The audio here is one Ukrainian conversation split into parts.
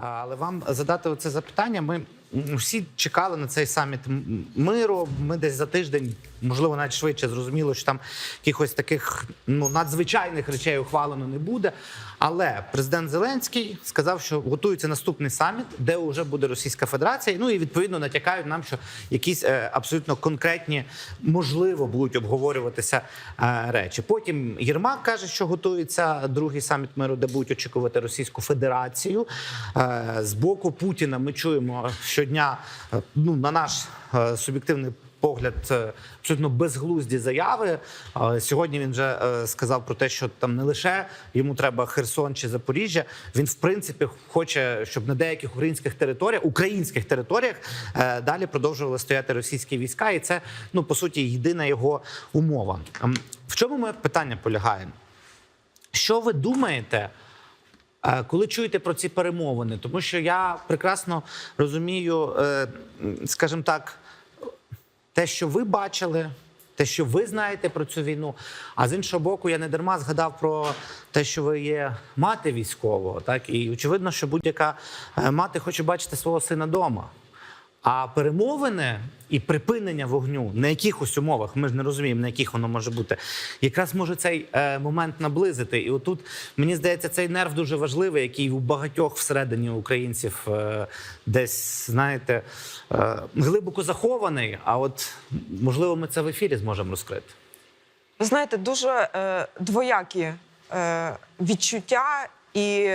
Але вам задати це запитання. Ми всі чекали на цей саміт миру. Ми десь за тиждень, можливо, навіть швидше зрозуміло, що там якихось таких ну надзвичайних речей ухвалено не буде. Але президент Зеленський сказав, що готується наступний саміт, де вже буде Російська Федерація. Ну і відповідно натякають нам, що якісь е, абсолютно конкретні, можливо, будуть обговорюватися е, речі. Потім Єрмак каже, що готується другий саміт миру, де будуть очікувати Російську Федерацію. Е, з боку Путіна ми чуємо щодня, е, ну на наш е, суб'єктивний. Погляд е, абсолютно безглузді заяви. Сьогодні він вже сказав про те, що там не лише йому треба Херсон чи Запоріжжя. Він в принципі хоче, щоб на деяких українських територіях, українських територіях далі продовжували стояти російські війська, і це ну по суті єдина його умова. Ем, В чому моє питання полягає? Що ви думаєте? Е, Коли чуєте про ці перемовини, тому що я прекрасно розумію, е, скажімо так, те, що ви бачили, те, що ви знаєте про цю війну. А з іншого боку, я не дарма згадав про те, що ви є мати військового, так і очевидно, що будь-яка е, мати хоче бачити свого сина вдома. А перемовини і припинення вогню на якихось умовах, ми ж не розуміємо, на яких воно може бути, якраз може цей е, момент наблизити. І отут мені здається, цей нерв дуже важливий, який у багатьох всередині українців е, десь, знаєте, е, глибоко захований. А от можливо, ми це в ефірі зможемо розкрити. Ви знаєте, дуже е, двоякі е, відчуття і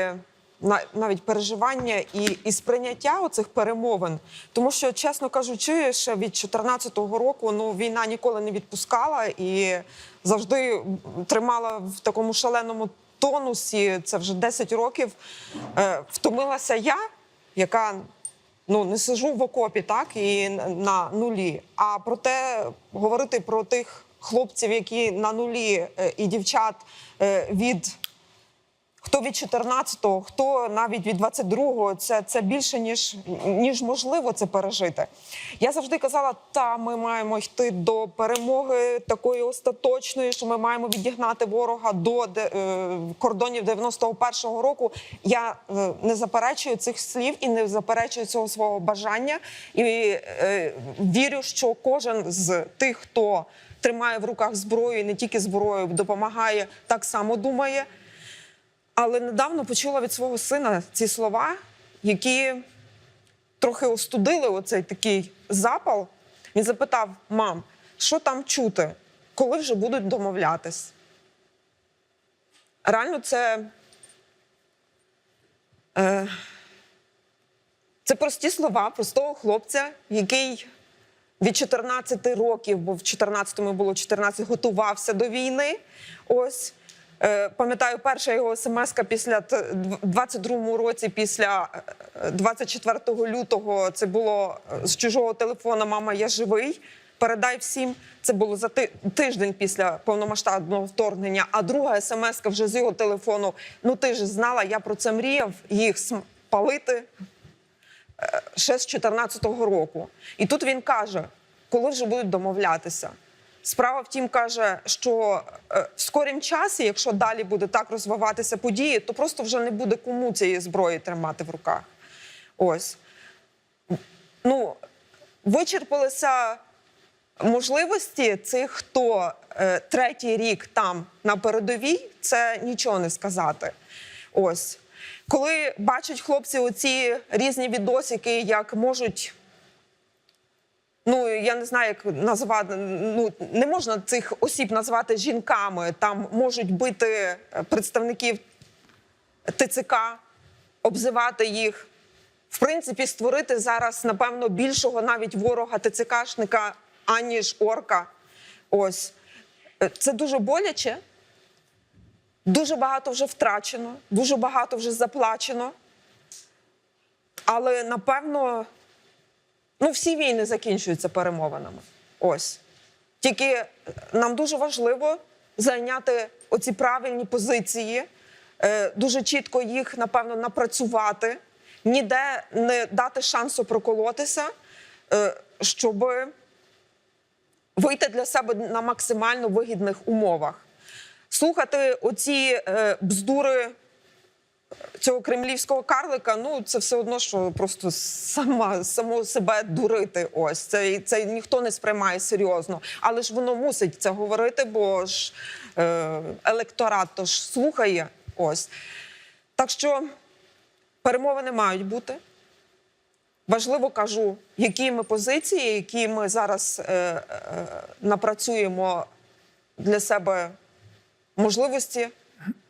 навіть переживання і, і сприйняття оцих перемовин. Тому що, чесно кажучи, ще від 2014 року ну, війна ніколи не відпускала і завжди тримала в такому шаленому тонусі. Це вже 10 років. Е, втомилася я, яка ну не сижу в окопі, так і на нулі. А проте говорити про тих хлопців, які на нулі, е, і дівчат е, від. Хто від 14-го, хто навіть від 22-го, це, це більше ніж, ніж можливо це пережити. Я завжди казала, та ми маємо йти до перемоги такої остаточної, що ми маємо відігнати ворога до е, кордонів 91-го року. Я е, не заперечую цих слів і не заперечую цього свого бажання. І е, вірю, що кожен з тих, хто тримає в руках зброю, і не тільки зброю, допомагає, так само думає. Але недавно почула від свого сина ці слова, які трохи остудили оцей такий запал. Він запитав: мам, що там чути, коли вже будуть домовлятись? Реально, це. Е, це прості слова простого хлопця, який від 14 років, бо в 14-му було 14, готувався до війни. Ось. Е, Пам'ятаю, перша його смс після 22-му році, після е, 24 лютого, це було е, з чужого телефона Мама, я живий. Передай всім. Це було за тиждень після повномасштабного вторгнення. А друга смс вже з його телефону. Ну ти ж знала, я про це мріяв їх спалити е, ще з 14-го року. І тут він каже, коли вже будуть домовлятися. Справа втім каже, що е, в скорім часі, якщо далі буде так розвиватися події, то просто вже не буде кому цієї зброї тримати в руках. Ось. Ну, вичерпалися можливості цих, хто е, третій рік там на передовій, це нічого не сказати. Ось. Коли бачать хлопці оці різні відосики, як можуть Ну я не знаю, як назвати. Ну не можна цих осіб назвати жінками. Там можуть бити е, представників ТЦК, обзивати їх. В принципі, створити зараз, напевно, більшого навіть ворога ТЦКшника, аніж орка. Ось Е, це дуже боляче. Дуже багато вже втрачено, дуже багато вже заплачено. Але напевно. Ну, всі війни закінчуються перемовинами. Ось. Тільки е, нам дуже важливо зайняти оці правильні позиції, е, дуже чітко їх, напевно, напрацювати, ніде не дати шансу проколотися, е, щоб вийти для себе на максимально вигідних умовах. Слухати оці бздури цього кремлівського карлика, ну це все одно, що просто сама само себе дурити. Ось це, це ніхто не сприймає серйозно. Але ж воно мусить це говорити, бо ж е, електорат то ж слухає. Ось так що перемовини мають бути. Важливо кажу, які ми позиції, які ми зараз е, е, напрацюємо для себе можливості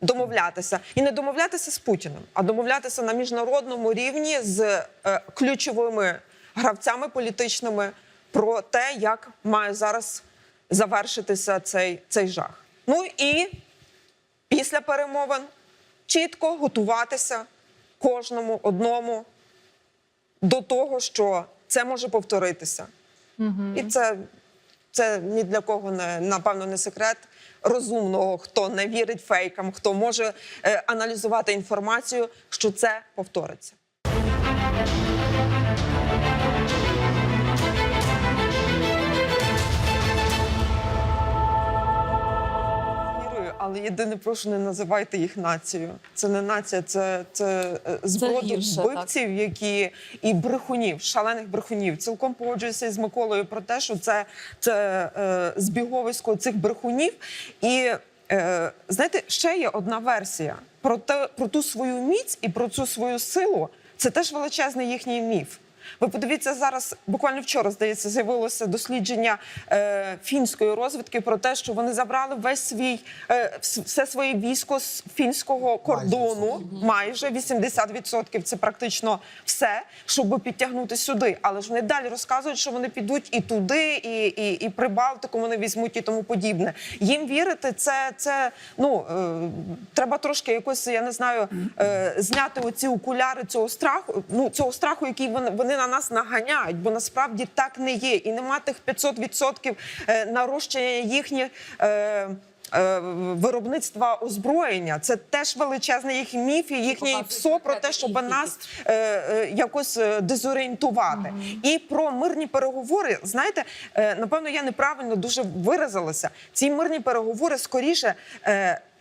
домовлятися і не домовлятися з Путіним, а домовлятися на міжнародному рівні з е, ключовими гравцями політичними про те, як має зараз завершитися цей, цей жах. Ну і після перемовин чітко готуватися кожному одному до того, що це може повторитися. І це, це ні для кого не напевно не секрет розумного, хто не вірить фейкам, хто може е, аналізувати інформацію, що це повториться. Єдине, прошу, не називайте їх нацією. Це не нація, це, це е, зброд вбивців, які і брехунів, шалених брехунів. Цілком погоджуюся з Миколою про те, що це, це е, збіговисько цих брехунів. І е, знаєте, ще є одна версія про те, про ту свою міць і про цю свою силу. Це теж величезний їхній міф. Ви подивіться зараз, буквально вчора здається, з'явилося дослідження е, фінської розвідки про те, що вони забрали весь свій е, все своє військо з фінського кордону, майже 80% Це практично все, щоб підтягнути сюди. Але ж вони далі розказують, що вони підуть і туди, і, і, і Прибалтику вони візьмуть і тому подібне. Їм вірити, це, це ну е, треба трошки якось, я не знаю, е, зняти оці окуляри цього страху. Ну цього страху, який вони, вони на нас наганяють, бо насправді так не є. І нема тих 500% е, нарощення їхніх. Е, е, Виробництва озброєння це теж величезний їх міф і їхній Показує ПСО про те, щоб нас якось дезорієнтувати. І про мирні переговори, знаєте, напевно, я неправильно дуже виразилася. Ці мирні переговори скоріше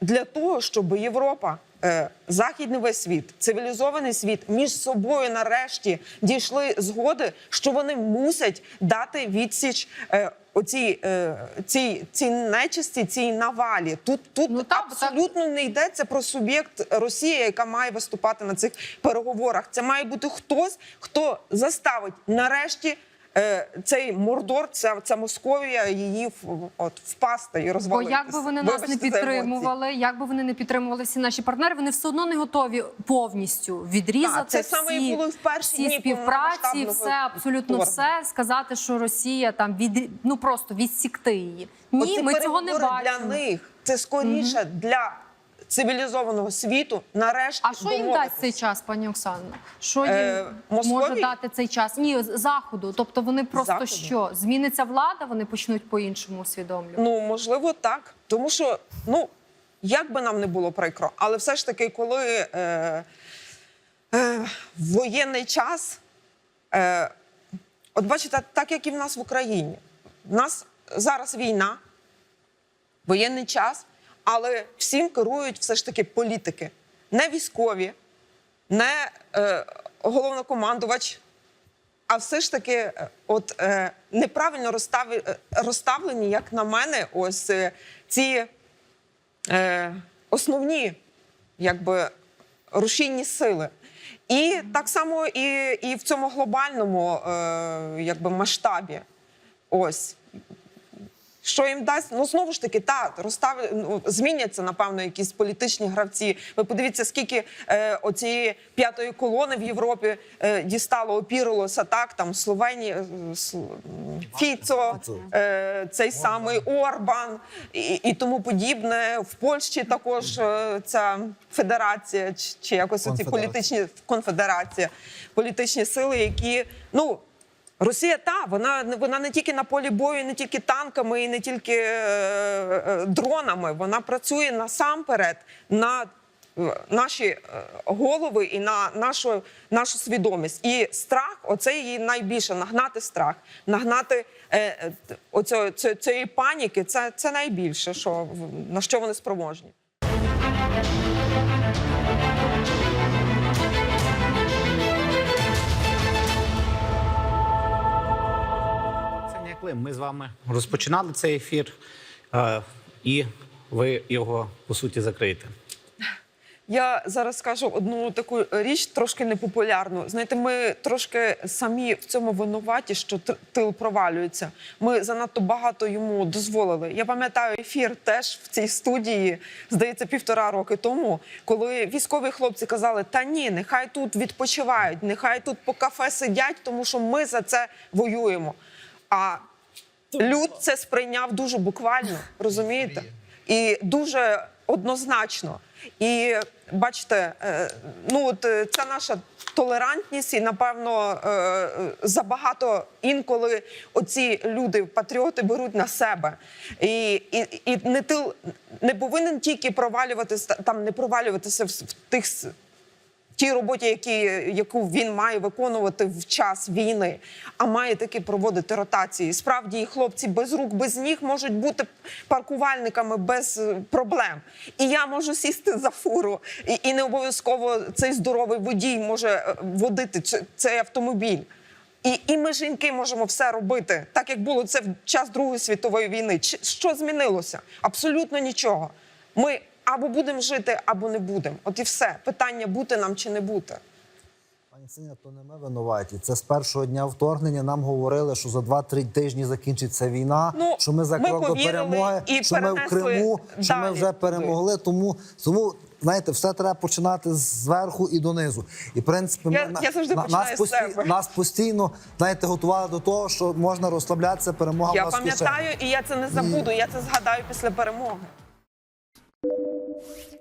для того, щоб Європа. Е, Західний весь світ, цивілізований світ між собою нарешті дійшли згоди, що вони мусять дати відсіч е, оцій е, цій, цій нечисті, цій навалі. Тут тут Ну, так, так. абсолютно не йдеться про суб'єкт Росія, яка має виступати на цих переговорах. Це має бути хтось, хто заставить нарешті. Е, Цей мордор, ця, ця Московія, її от впасти і Бо розвалитися. як би вони нас не Вибачте за емоції. підтримували, як би вони не підтримували всі наші партнери, вони все одно не готові повністю відрізати Так, це всі, саме і було в перші всі дні співпраці, все абсолютно вторгнення. все сказати, що Росія там від ну просто відсікти її. Ні, Оці ми цього не бачимо. для них. Це скоріше для цивілізованого світу. Нарешті А що їм дасть цей час, пані Оксано? Що їм Е, може дати цей час? Ні, заходу. Тобто вони просто Заходу? що зміниться влада, вони почнуть по-іншому усвідомлювати. Ну, можливо, так. Тому що, ну, як би нам не було прикро, але все ж таки, коли е, е, в воєнний час, е, от бачите, так як і в нас в Україні, в нас зараз війна, воєнний час, але всім керують все ж таки політики, не військові, не е, головнокомандувач а все ж таки, е, от е, неправильно розстави, е, розставлені, як на мене, ось е, ці е, основні якби, рушійні сили. І так само і, і в цьому глобальному е, якби, масштабі. Ось. Що їм дасть? Ну знову ж таки, та розстав... ну, зміняться, напевно, якісь політичні гравці. Ви подивіться, скільки е, оцієї п'ятої колони в Європі е, дістало, опірилося так. Там Словенія, е, Фіцо, е, цей самий Орбан і, і тому подібне. В Польщі також е, ця федерація, чи, чи якось оці політичні конфедерація, політичні сили, які ну. Росія та вона вона не тільки на полі бою, не тільки танками і не тільки е, е, дронами. Вона працює насамперед на е, наші е, голови і на нашу, нашу свідомість. І страх, оце її найбільше нагнати страх, нагнати е, оцього, цієї- паніки. Це, це найбільше, що на що вони спроможні. Почали. Ми з вами розпочинали цей ефір, е, і ви його по суті закриєте. Я зараз скажу одну таку річ, трошки непопулярну. Знаєте, ми трошки самі в цьому винуваті, що тил провалюється. Ми занадто багато йому дозволили. Я пам'ятаю ефір теж в цій студії, здається, півтора роки тому, коли військові хлопці казали: та ні, нехай тут відпочивають, нехай тут по кафе сидять, тому що ми за це воюємо. А люд це сприйняв дуже буквально, розумієте? І дуже однозначно. І бачите, е, ну от е, ця наша толерантність, і напевно е, забагато інколи оці люди, патріоти, беруть на себе. І, і, і не тил не повинен тільки провалюватися там, не провалюватися в, в тих тій роботі, які, яку він має виконувати в час війни, а має таки проводити ротації. Справді, і хлопці без рук, без ніг можуть бути паркувальниками без е, проблем. І я можу сісти за фуру, і, і не обов'язково цей здоровий водій може е, водити цей автомобіль. І, і ми, жінки, можемо все робити, так як було це в час Другої світової війни. Що змінилося? Абсолютно нічого. Ми або будемо жити, або не будемо. От і все. Питання бути нам чи не бути. Пані Ксенія, то не ми винуваті. Це з першого дня вторгнення нам говорили, що за 2-3 тижні закінчиться війна, Ну, що ми за крок до перемоги, і що ми в Криму, що ми вже перемогли. Тому, тому знаєте, все треба починати зверху і донизу. І в принципі, Я- ми- я завжди на- нас, себе. нас постійно знаєте, готували до того, що можна розслаблятися, перемога Я пам'ятаю, і я це не забуду. Я це згадаю після перемоги. you